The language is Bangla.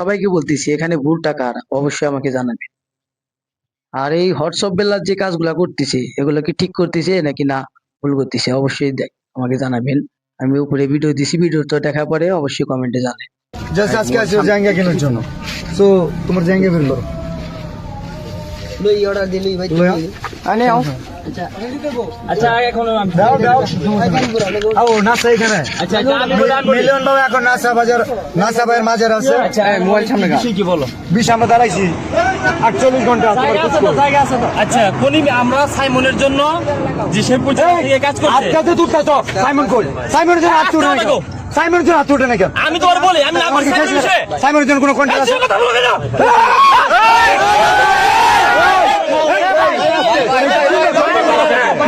সবাইকে বলতেছি, এখানে ভুলটা কার? অবশ্যই আমাকে জানাবে। আর এই হোয়াটসঅ্যাপ বেলার যে কাজগুলা করতেছে, এগুলো কি ঠিক করতেছে নাকি না, ভুল করতেছে, অবশ্যই আমাকে জানাবেন। আমি উপরে ভিডিও দিছি ভিডিও তো দেখা পরে অবশ্যই কমেন্টে জানাবেন। জাস্ট আজকে আসো জায়গা কেনার জন্য। তো তোমার জায়গা বের করো। আচ্ছা। এখন দাও দাও। আও নাসা এখানে। আচ্ছা আমি মিলিয়ন বাবু এখন নাসা বাজার নাসা বাজার মাঝের আছে। আচ্ছা মোবাইল সামনে কি বলো? বিশ আমরা দাঁড়াইছি। আটচল্লিশ ঘণ্টা তোমার খোঁজ করো। আচ্ছা কোনি আমরা সাইমনের জন্য যে সে এই কাজ করছে। আজকে তুই তো সাইমন কই? সাইমনের জন্য হাত না কেন? সাইমনের জন্য হাত তুলে না কেন? আমি তো আর বলি আমি না আমার কি না? সাইমনের জন্য কোনো কন্ট্যাক্ট আছে?